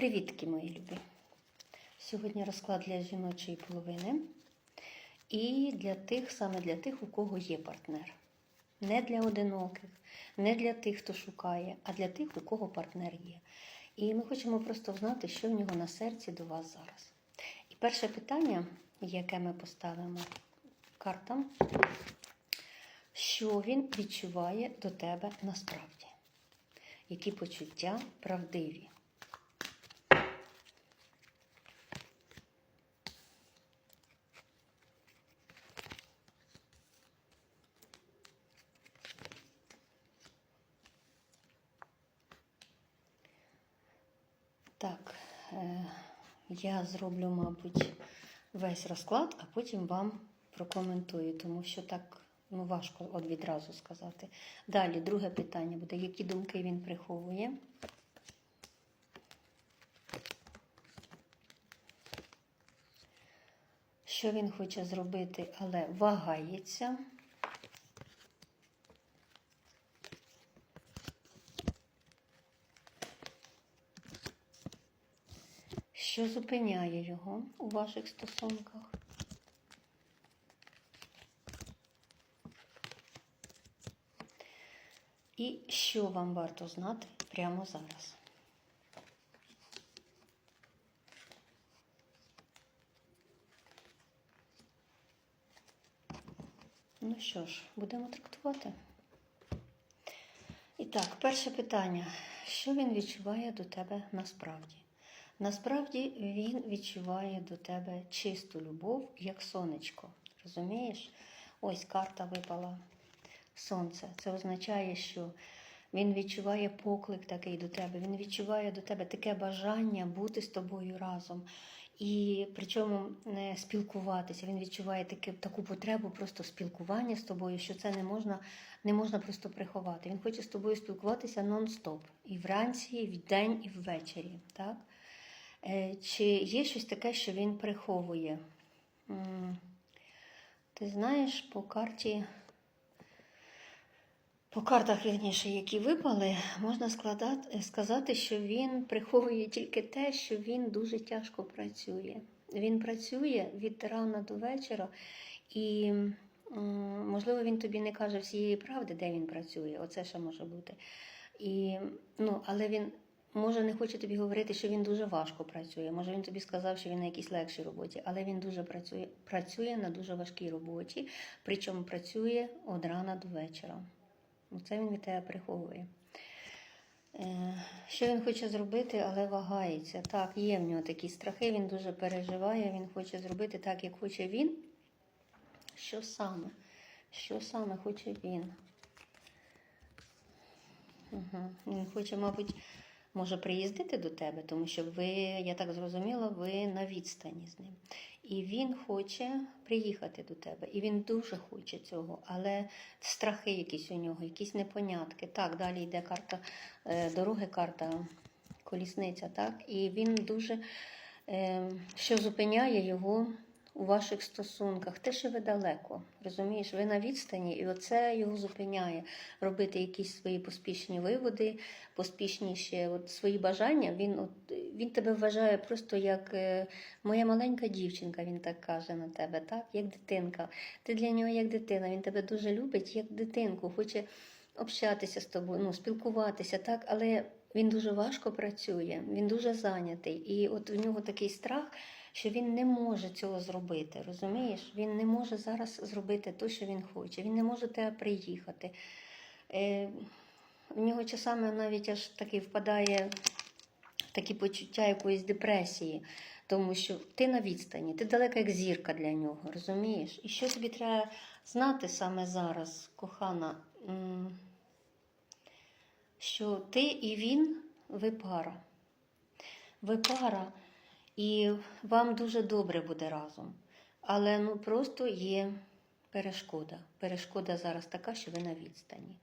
Привітки, мої любі! Сьогодні розклад для жіночої половини і для тих, саме для тих, у кого є партнер. Не для одиноких, не для тих, хто шукає, а для тих, у кого партнер є. І ми хочемо просто знати, що в нього на серці до вас зараз. І перше питання, яке ми поставимо картам, що він відчуває до тебе насправді? Які почуття правдиві? Так, е, я зроблю, мабуть, весь розклад, а потім вам прокоментую, тому що так ну, важко от відразу сказати. Далі, друге питання буде, які думки він приховує. Що він хоче зробити, але вагається. Що зупиняє його у ваших стосунках? І що вам варто знати прямо зараз? Ну що ж, будемо трактувати. І так, перше питання. Що він відчуває до тебе насправді? Насправді він відчуває до тебе чисту любов, як сонечко. Розумієш? Ось карта випала сонце. Це означає, що він відчуває поклик такий до тебе, він відчуває до тебе таке бажання бути з тобою разом. І причому не спілкуватися. Він відчуває таке, таку потребу просто спілкування з тобою, що це не можна, не можна просто приховати. Він хоче з тобою спілкуватися нон-стоп. І вранці, і вдень, і ввечері. Так? Е, Чи є щось таке, що він приховує? Ти знаєш, по карті, по картах, вірніше, які випали, можна складати, сказати, що він приховує тільки те, що він дуже тяжко працює. Він працює від рана до вечора, і, можливо, він тобі не каже всієї правди, де він працює. Оце ще може бути. І, ну, але він може не хоче тобі говорити, що він дуже важко працює. Може він тобі сказав, що він на якійсь легшій роботі, але він дуже працює, працює на дуже важкій роботі, причому працює від рана до вечора. Це він від тебе приховує. Е, Що він хоче зробити, але вагається. Так, є в нього такі страхи, він дуже переживає, він хоче зробити так, як хоче він. Що саме? Що саме хоче він? Угу. Він хоче, мабуть, може приїздити до тебе, тому що ви, я так зрозуміла, ви на відстані з ним. І він хоче приїхати до тебе. І він дуже хоче цього, але страхи якісь у нього, якісь непонятки. Так, далі йде карта е, дороги, карта колісниця, так? І він дуже е, що зупиняє його у ваших стосунках. Те, що ви далеко, розумієш, ви на відстані, і оце його зупиняє робити якісь свої поспішні виводи, поспішніші от, свої бажання. Він от, він тебе вважає просто як е, моя маленька дівчинка, він так каже на тебе, так? як дитинка. Ти для нього як дитина, він тебе дуже любить, як дитинку, хоче общатися з тобою, ну, спілкуватися, так, але він дуже важко працює, він дуже зайнятий. І от у нього такий страх, що він не може цього зробити. Розумієш? Він не може зараз зробити те, що він хоче. Він не може тебе приїхати. Е, в нього часами навіть аж таки впадає в такі почуття якоїсь депресії, тому що ти на відстані, ти далека як зірка для нього, розумієш? І що тобі треба знати саме зараз, кохана? Що ти і він ви пара. Ви пара, і вам дуже добре буде разом. Але ну просто є перешкода. Перешкода зараз така, що ви на відстані.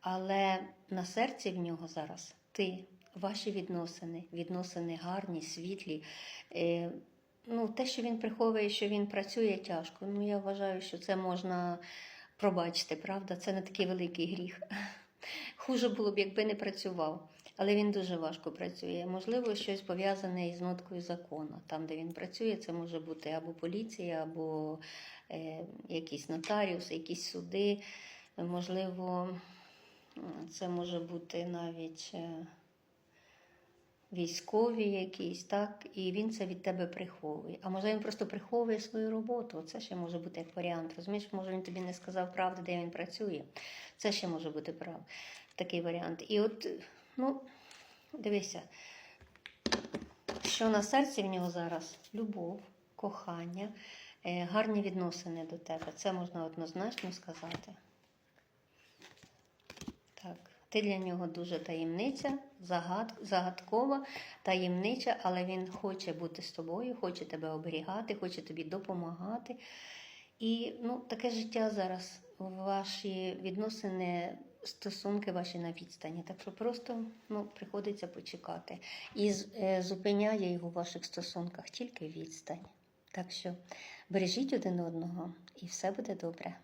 Але на серці в нього зараз ти, ваші відносини, відносини гарні, світлі. Е, ну, те, що він приховує, що він працює тяжко, ну я вважаю, що це можна пробачити, правда? Це не такий великий гріх. Хуже було б, якби не працював. Але він дуже важко працює. Можливо, щось пов'язане із ноткою закону. Там, де він працює, це може бути або поліція, або е, якийсь нотаріус, якісь суди. Можливо, це може бути навіть е, військові якісь, так, і він це від тебе приховує. А може він просто приховує свою роботу. Це ще може бути як варіант. Розумієш, може він тобі не сказав правди, де він працює. Це ще може бути прав... такий варіант. І от, ну, дивися, що на серці в нього зараз любов, кохання, е, гарні відносини до тебе. Це можна однозначно сказати. Ти для нього дуже таємниця, загад, загадкова, таємнича, але він хоче бути з тобою, хоче тебе оберігати, хоче тобі допомагати. І ну, таке життя зараз, ваші відносини, стосунки ваші на відстані. Так що просто ну, приходиться почекати. І е, зупиняє його в ваших стосунках тільки відстань. Так що бережіть один одного, і все буде добре.